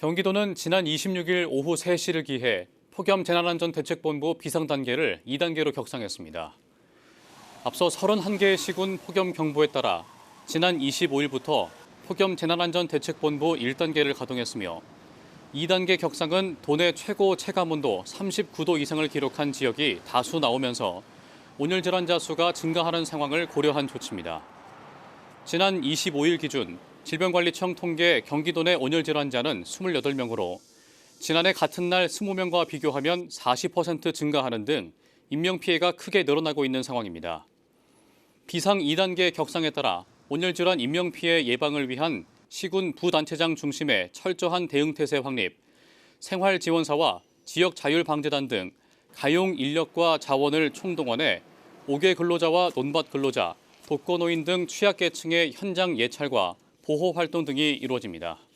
경기도는 지난 26일 오후 3시를 기해 폭염 재난안전대책본부 비상단계를 2단계로 격상했습니다. 앞서 31개의 시군 폭염 경보에 따라 지난 25일부터 폭염 재난안전대책본부 1단계를 가동했으며 2단계 격상은 도내 최고 체감온도 39도 이상을 기록한 지역이 다수 나오면서 온열 질환자 수가 증가하는 상황을 고려한 조치입니다. 지난 25일 기준 질병관리청 통계 경기도 내 온열 질환자는 28명으로 지난해 같은 날 20명과 비교하면 40% 증가하는 등 인명 피해가 크게 늘어나고 있는 상황입니다. 비상 2단계 격상에 따라 온열 질환 인명 피해 예방을 위한 시군 부단체장 중심의 철저한 대응 태세 확립, 생활 지원사와 지역 자율방재단 등 가용 인력과 자원을 총동원해 5개 근로자와 논밭 근로자, 독거노인 등 취약계층의 현장 예찰과 보호 활동 등이 이루어집니다.